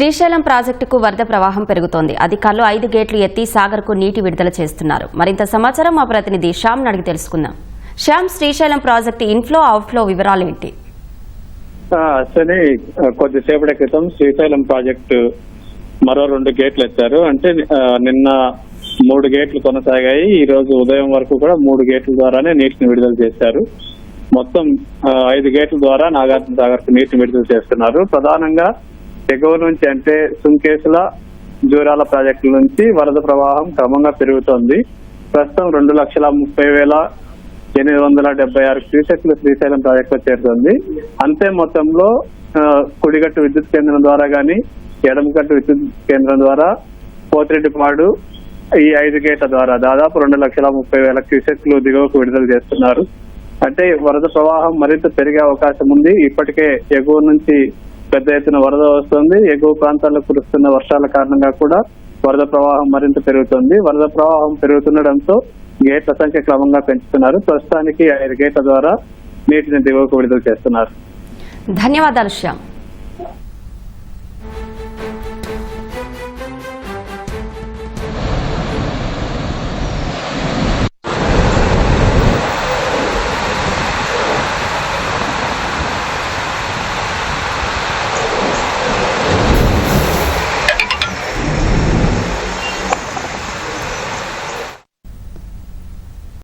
శ్రీశైలం ప్రాజెక్టుకు వరద ప్రవాహం పెరుగుతోంది. అధికారులు ఐదు గేట్లు ఎత్తి సాగర్కు నీటి విడుదల చేస్తున్నారు. మరింత సమాచారం మా ప్రతినిధి శ్యామ్ అడిగి తెలుసుకుందాం. Shyam Srisailam project inflow outflow వివరాలేంటి సరే కొద్దిసేపటి క్రితం శ్రీశైలం ప్రాజెక్టు మరో రెండు గేట్లు ఎత్తారు. అంటే నిన్న మూడు గేట్లు కొనసాగాయి. ఈ రోజు ఉదయం వరకు కూడా మూడు గేట్ల ద్వారానే నీటిని విడుదల చేశారు. మొత్తం ఐదు గేట్ల ద్వారా నాగార్జున సాగర్ నీటిని విడుదల చేస్తున్నారు. ప్రధానంగా ఎగువ నుంచి అంటే సుంకేసుల జూరాల ప్రాజెక్టుల నుంచి వరద ప్రవాహం క్రమంగా పెరుగుతోంది. ప్రస్తుతం రెండు లక్షల ముప్పై వేల ఎనిమిది వందల డెబ్బై ఆరు క్యూసెక్లు శ్రీశైలం ప్రాజెక్టులో చేరుతుంది. అంతే మొత్తంలో కుడిగట్టు విద్యుత్ కేంద్రం ద్వారా గాని ఎడమగట్టు విద్యుత్ కేంద్రం ద్వారా పోతిరెడ్డిపాడు ఈ ఐదు గేట్ల ద్వారా దాదాపు రెండు లక్షల ముప్పై వేల క్యూసెక్లు దిగువకు విడుదల చేస్తున్నారు. అంటే వరద ప్రవాహం మరింత పెరిగే అవకాశం ఉంది. ఇప్పటికే ఎగువ నుంచి పెద్ద ఎత్తున వరద వస్తుంది. ఎగువ ప్రాంతాల్లో కురుస్తున్న వర్షాల కారణంగా కూడా వరద ప్రవాహం మరింత పెరుగుతుంది. వరద ప్రవాహం పెరుగుతుండడంతో గేట్ల సంఖ్య క్రమంగా పెంచుతున్నారు. ప్రస్తుతానికి ఐదు గేట్ల ద్వారా నీటిని దిగువకు విడుదల చేస్తున్నారు. ధన్యవాదాలు శ్యామ్.